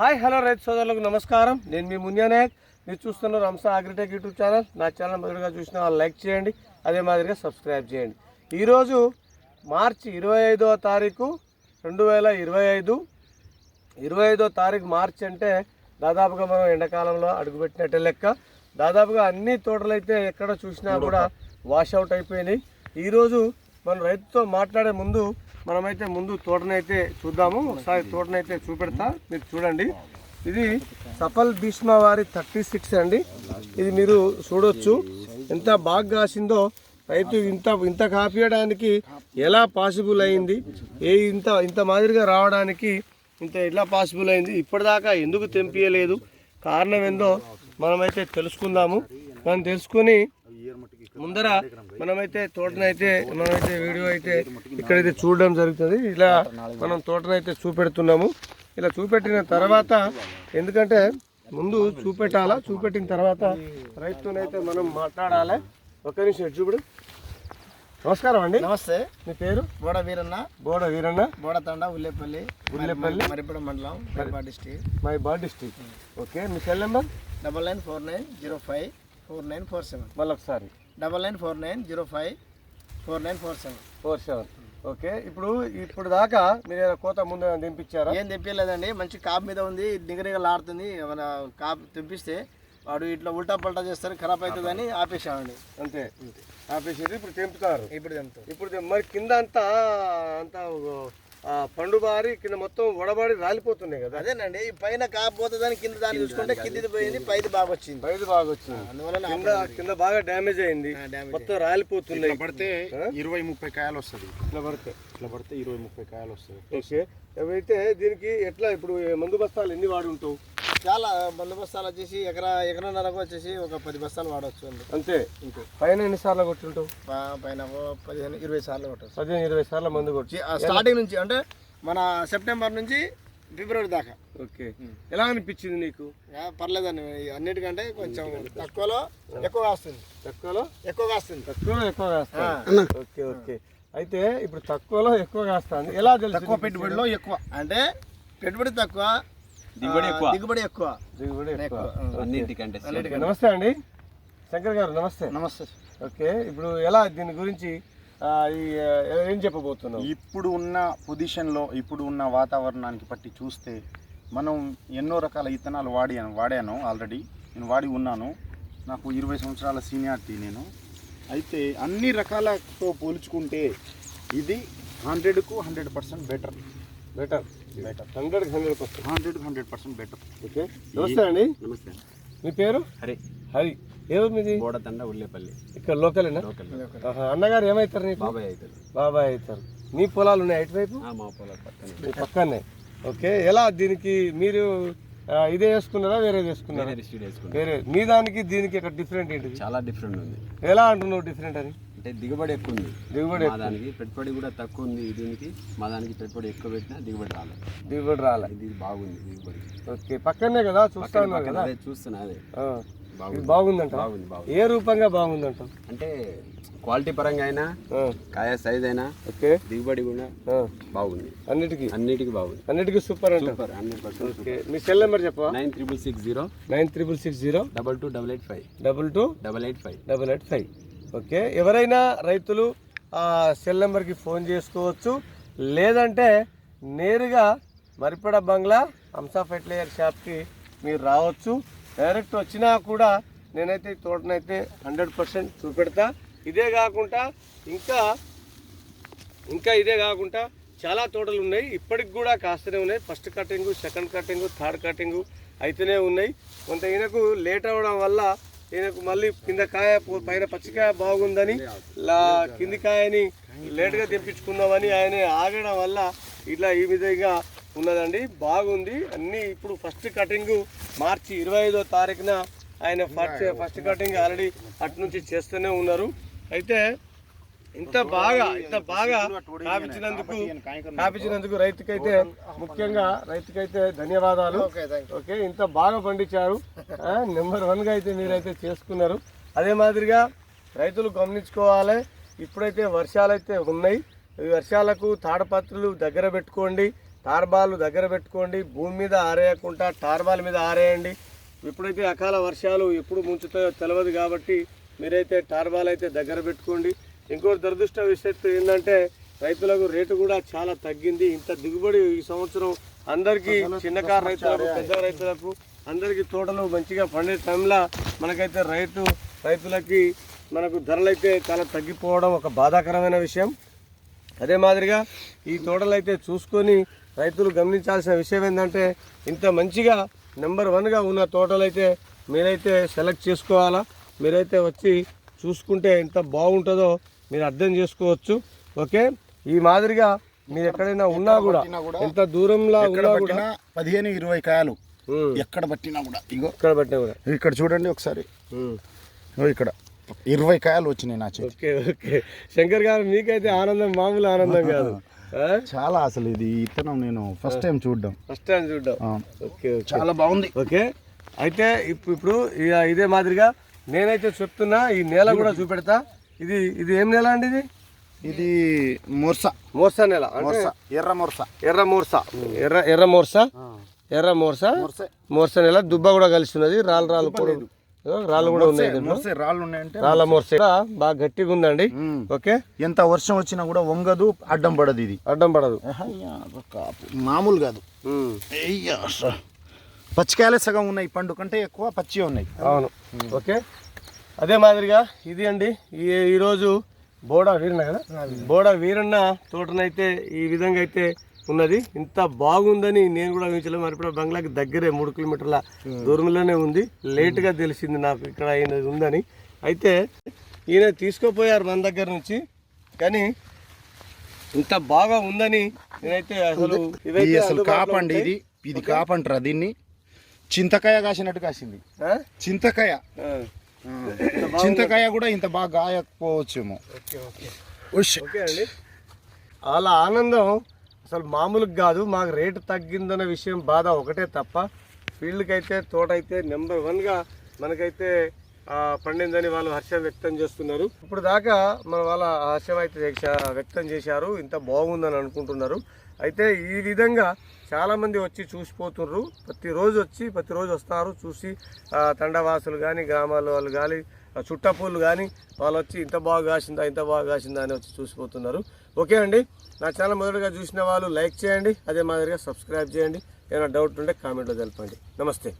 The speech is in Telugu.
హాయ్ హలో రైతు సోదరులకు నమస్కారం. నేను మీ మున్యా నాయక్. మీరు చూస్తున్నారు రంసా అగ్రిటెక్ యూట్యూబ్ ఛానల్. నా ఛానల్ మొదటిగా చూసిన వాళ్ళు లైక్ చేయండి అదే మాదిరిగా సబ్స్క్రైబ్ చేయండి. ఈరోజు మార్చి ఇరవై ఐదవ తారీఖు రెండు వేల ఇరవై ఐదు. ఇరవై ఐదో తారీఖు మార్చి అంటే దాదాపుగా మనం ఎండాకాలంలో అడుగుపెట్టినట్టే లెక్క. దాదాపుగా అన్ని తోటలు అయితే ఎక్కడ చూసినా కూడా వాష్ అవుట్ అయిపోయినాయి. ఈరోజు మనం రైతుతో మాట్లాడే ముందు మనమైతే ముందు తోటనైతే చూద్దాము. ఒకసారి తోటనైతే చూపెడతా. మీరు చూడండి. ఇది సఫల్ భీష్మ వారి థర్టీ సిక్స్ అండి. ఇది మీరు చూడొచ్చు. ఎంత బాగా కాసిందో రైతు ఇంత ఇంత కాపీయడానికి ఎలా పాసిబుల్ అయింది? ఏ ఇంత ఇంత మాదిరిగా రావడానికి ఇంత ఎలా పాసిబుల్ అయింది? ఇప్పటిదాకా ఎందుకు తెంపియలేదు? కారణం ఏందో మనమైతే తెలుసుకుందాము. మనం తెలుసుకొని ముందర మనమైతే తోటనైతే మనమైతే వీడియో అయితే ఇక్కడైతే చూడడం జరుగుతుంది. ఇలా మనం తోటనైతే చూపెడుతున్నాము. ఇలా చూపెట్టిన తర్వాత ఎందుకంటే ముందు చూపెట్టాలా? చూపెట్టిన తర్వాత రైతునైతే మనం మాట్లాడాలి? ఒక నిమిషం చూపుడు నమస్కారం అండి. నమస్తే. మీ పేరు? బోడ వీరన్న. బోడ వీరన్న. బోడతండ ఉల్లేపల్లి ఉల్లేపల్లి. మరిపడ మండలం Maripa district. Mahabubabad district. Okay మీ cell number? Double nine four nine zero five four nine four seven. మళ్ళీ ఒకసారి double nine four nine zero five four nine four seven. Four seven. Okay ఇప్పుడు ఇప్పుడు దాకా మీరు కోత ముందు ఏమైనా దింపించారా ఏం తెప్పియలేదండి మంచి కాపు మీద ఉంది నిగనిగలాడుతుంది మన కాపు తెప్పిస్తే వాడు ఇట్లా ఉల్టా పల్టా చేస్తారు ఖరాబ్ అవుతుందని ఆపేసామండి అంతే. ఆపేసి ఇప్పుడు తెంపుతారు. ఇప్పుడు తెంపుతాం ఇప్పుడు తె- మరి కింద అంతా అంతా పండు బారి కింద మొత్తం వడబాడి రాలిపోతున్నాయి కదా. అదేనండి ఈ పైన కాపు పోతుందని కింద దాన్ని చూసుకుంటే కిందిది పోయింది పైది బాగా వచ్చింది బయట బాగా వచ్చింది అందువల్ల కింద కింద బాగా డ్యామేజ్ అయింది. మొత్తం రాలిపోతున్నాయి. పడితే ఇరవై ముప్పై కాయలు వస్తుంది. ఇట్లా పడితే. ఇట్లా పడితే ఇరవై ముప్పై కాయలు వస్తుంది. ఓకే. అయితే దీనికి ఎట్లా ఇప్పుడు మందు బస్తాలు ఎన్ని వాడి ఉంటావు చాలా బందోబస్తాలు వచ్చేసి ఎకరా ఎకరన్నరకు వచ్చేసి ఒక పది బస్తాలు వాడవచ్చు అండి. అంతే. ఇంకో పైన ఎన్ని సార్లు కొట్టుంటావు? పైన పదిహేను ఇరవై సార్లు కొట్టచ్చు. పదిహేను ఇరవై సార్లు మందు కొట్టి. స్టార్టింగ్ నుంచి అంటే మన సెప్టెంబర్ నుంచి ఫిబ్రవరి దాకా. ఓకే. ఎలా అనిపించింది నీకు? పర్లేదండి అన్నిటికంటే కొంచెం తక్కువలో ఎక్కువగా వస్తుంది తక్కువలో? ఎక్కువగా వస్తుంది తక్కువలో ఎక్కువ కాస్తాను ఓకే ఓకే. అయితే ఇప్పుడు తక్కువలో ఎక్కువ కాస్తాను ఎలా తెలుసు తక్కువ పెట్టుబడిలో ఎక్కువ. అంటే పెట్టుబడి తక్కువ దిగుబడి ఎక్కువ. దిగుబడి ఎక్కువ. దిగుబడి ఎక్కువ. అన్నింటికంటే. నమస్తే అండి. శంకర్ గారు నమస్తే. నమస్తే. ఓకే ఇప్పుడు ఎలా దీని గురించి ఏం చెప్పబోతున్నావు? ఇప్పుడు ఉన్న పొజిషన్లో ఇప్పుడు ఉన్న వాతావరణానికి బట్టి చూస్తే మనం ఎన్నో రకాల ఇత్తనాలు వాడాను వాడాను ఆల్రెడీ. నేను వాడి ఉన్నాను. నాకు ఇరవై సంవత్సరాల సీనియారిటీ నేను. అయితే అన్ని రకాలతో పోల్చుకుంటే ఇది హండ్రెడ్కు hundred percent better. Better. Better. Hundred hundred percent hundred hundred percent better. Okay. నమస్తే అండి. నమస్తే. మీ పేరు? హరి. హరి ఏదో మీది? బోడతండ ఉల్లేపల్లి. ఇక్కడ లోకలేనా? లోకల్. అన్నగారు ఏమవుతారు నీకు? బాబాయ్ అవుతుంది బాబాయ్ అవుతారు. నీ పొలాలు ఉన్నాయి ఇటువైపు? ఆ, మా పొలాల పక్కన. పక్కనే. ఓకే ఎలా దీనికి మీరు ఇదే వేసుకున్నారా వేరే వేసుకున్నారా? వేరే మీ దానికి దీనికి ఇక్కడ డిఫరెంట్ ఏంటిది? చాలా డిఫరెంట్ ఉంది. ఎలా అంటున్నావు డిఫరెంట్ అని అంటే దిగుబడి ఎక్కువ ఉంది. దిగుబడి దానికి పెట్టుబడి కూడా తక్కువ ఉంది దీనికి. మా దానికి పెట్టుబడి ఎక్కువ పెట్టినా దిగుబడి రాలేదు దిగుబడి రాలే. ఇది బాగుంది దిగుబడి. ఓకే పక్కనే కదా చూస్తా పక్కన ఉన్నారు పక్కన కదా? చూస్తున్నా అదే. బాగుందంట? బాగుంది బాగుంది. ఏ రూపంగా బాగుందంట? అంటే క్వాలిటీ పరంగా అయినా కాయ సైజ్ అయినా ఓకే. దిగుబడి కూడా బాగుంది. అన్నిటికీ? అన్నిటికీ బాగుంది. అన్నిటికీ సూపర్ అంట. Super okay. మీ సెల్ నెంబర్ చెప్పవా? Nine triple six zero nine triple six zero double two double eight five double two double eight five double eight five okay. ఎవరైనా రైతులు ఆ సెల్ నెంబర్కి ఫోన్ చేసుకోవచ్చు. లేదంటే నేరుగా మరిపడ బంగ్లా హంసా ఫెర్టిలైజర్ షాప్కి మీరు రావచ్చు. డైరెక్ట్ వచ్చినా కూడా నేనైతే ఈ తోటనైతే హండ్రెడ్ పర్సెంట్ చూపెడతా. ఇదే కాకుండా ఇంకా ఇంకా ఇదే కాకుండా చాలా తోటలు ఉన్నాయి. ఇప్పటికి కూడా కాస్తూనే ఉన్నాయి. First cutting second cutting third cutting అయితేనే ఉన్నాయి. కొంత ఈయనకు లేట్ అవ్వడం వల్ల ఈయనకు మళ్ళీ కింద కాయ పైన పచ్చికాయ బాగుందని కింది కాయని లేట్గా తెప్పించుకుందామని ఆయన ఆగడం వల్ల ఇట్లా ఈ విధంగా ఉన్నదండి. బాగుంది. అన్నీ ఇప్పుడు ఫస్ట్ కటింగ్ మార్చి ఇరవై ఐదో తారీఖున ఆయన ఫస్ట్ ఫస్ట్ కటింగ్ ఆల్రెడీ అటు నుంచి చేస్తూనే ఉన్నారు. అయితే ఇంత బాగా ఇంత బాగా కాపించినందుకు కాపించినందుకు రైతుకైతే ముఖ్యంగా రైతుకైతే ధన్యవాదాలు. ఓకే ఇంత బాగా పండించారు. నెంబర్ వన్గా అయితే మీరైతే చేసుకున్నారు. అదే మాదిరిగా రైతులు గమనించుకోవాలి. ఇప్పుడైతే వర్షాలు అయితే ఉన్నాయి. ఈ వర్షాలకు తాడపత్రులు దగ్గర పెట్టుకోండి. టార్బాల్ దగ్గర పెట్టుకోండి భూమి మీద ఆరేయకుండా టార్బాల్ మీద ఆరేయండి. ఇప్పుడైతే అకాల వర్షాలు ఎప్పుడు ముంచుతాయో తెలియదు కాబట్టి మీరైతే టార్బాల్ అయితే దగ్గర పెట్టుకోండి. ఇంకోటి దురదృష్ట విషయం ఏంటంటే రైతులకు రేటు కూడా చాలా తగ్గింది. ఇంత దిగుబడి ఈ సంవత్సరం అందరికీ చిన్నకారు రైతులకు పెద్ద రైతులకు అందరికీ తోటలు మంచిగా పండే టైంలో మనకైతే రైతు రైతులకి మనకు ధరలు అయితే చాలా తగ్గిపోవడం ఒక బాధాకరమైన విషయం. అదే మాదిరిగా ఈ తోటలు అయితే చూసుకొని రైతులు గమనించాల్సిన విషయం ఏంటంటే ఇంత మంచిగా నెంబర్ వన్గా ఉన్న తోటలు అయితే మీరైతే సెలెక్ట్ చేసుకోవాలా? మీరైతే వచ్చి చూసుకుంటే ఎంత బాగుంటుందో మీరు అర్థం చేసుకోవచ్చు. ఓకే? ఈ మాదిరిగా మీరు ఎక్కడైనా ఉన్నా కూడా ఎంత దూరంలో ఎక్కడ ఉన్నా కూడా పదిహేను ఇరవై కాయలు. ఎక్కడ పట్టినా కూడా. ఇగో. ఇక్కడ పట్టినా కూడా. ఇక్కడ చూడండి ఒకసారి. ఇక్కడ. ఇరవై కాయలు వచ్చినాయి నా ఓకే ఓకే. శంకర్ గారు మీకైతే ఆనందం మామూలు ఆనందం కాదు. చాలా అసలు ఇది ఇతనం నేను ఫస్ట్ టైం చూడడం. ఫస్ట్ టైం చూడ్డాం. ఓకే చాలా బాగుంది. ఓకే అయితే ఇప్పుడు ఇదే మాదిరిగా నేనైతే చెప్తున్నా ఈ నేల కూడా చూపెడతా. ఇది ఇది ఏం నేల అండి ఇది? ఇది మొర్స. మోర్సా నేల మొర్స ఎర్ర మొర్స. ఎర్ర మోర్సా. ఎర్ర ఎర్ర మోర్సా? ఎర్ర మోర్సా? మొర్సే. నేల దుబ్బ కూడా కలిసి ఉన్నది రాళ్ళు రాళ్ళు కూడా ఇదిగో రాళ్ళు కూడా ఉన్నాయి రాళ్ళు ఉన్నాయంటే రాళ్ళ మోర్సా. బాగా గట్టిగా ఉందండి. ఓకే? ఎంత వర్షం వచ్చినా కూడా వంగదు అడ్డం పడదు ఇది. అడ్డం పడదు. మామూలు కాదు. పచ్చికాయలే సగం ఉన్నాయి పండు కంటే ఎక్కువ పచ్చి ఉన్నాయి. అవును. ఓకే? అదే మాదిరిగా ఇది అండి. ఈ ఈరోజు బోడా వీరన్న కదా? బోడా వీరన్న తోటనైతే ఈ విధంగా అయితే ఉన్నది. ఇంత బాగుందని నేను కూడా ఊహించలేదు మరి ఇప్పుడు బంగ్లాకి దగ్గరే మూడు కిలోమీటర్ల దూరంలోనే ఉంది. లేట్గా తెలిసింది నాకు ఇక్కడ అయినది ఉందని. అయితే ఈయన తీసుకుపోయారు మన దగ్గర నుంచి. కానీ ఇంత బాగా ఉందని నేనైతే అసలు ఇది ఇవైతే అసలు కాపండి. ఇది. ఇది కాపంటారా దీన్ని. చింతకాయ కాసినట్టు కాసింది? చింతకాయ. చింతకాయ కూడా ఇంత బాగా గాయకపోవచ్చేమో ఓకే అండి. వాళ్ళ ఆనందం అసలు మామూలుగా కాదు మాకు రేటు తగ్గిందన్న విషయం బాధ ఒకటే తప్ప ఫీల్డ్కి అయితే తోట అయితే నెంబర్ వన్గా మనకైతే పండిందని వాళ్ళు హర్షం వ్యక్తం చేస్తున్నారు. ఇప్పుడు దాకా మన వాళ్ళ హర్షం అయితే వ్యక్తం చేశారు ఇంత బాగుందని అనుకుంటున్నారు. అయితే ఈ విధంగా చాలామంది వచ్చి చూసిపోతున్నారు ప్రతిరోజు వచ్చి ప్రతిరోజు వస్తారు చూసి తండవాసులు కానీ గ్రామాల వాళ్ళు కానీ చుట్టపూలు కానీ వాళ్ళు వచ్చి ఇంత బాగా కాసిందా ఇంత బాగా కాసిందా అని వచ్చి చూసిపోతున్నారు. ఓకే అండి నా ఛానల్ మొదటగా చూసిన వాళ్ళు లైక్ చేయండి అదే మాదిరిగా సబ్స్క్రైబ్ చేయండి. ఏమైనా డౌట్ ఉంటే కామెంట్లో తెలపండి. నమస్తే.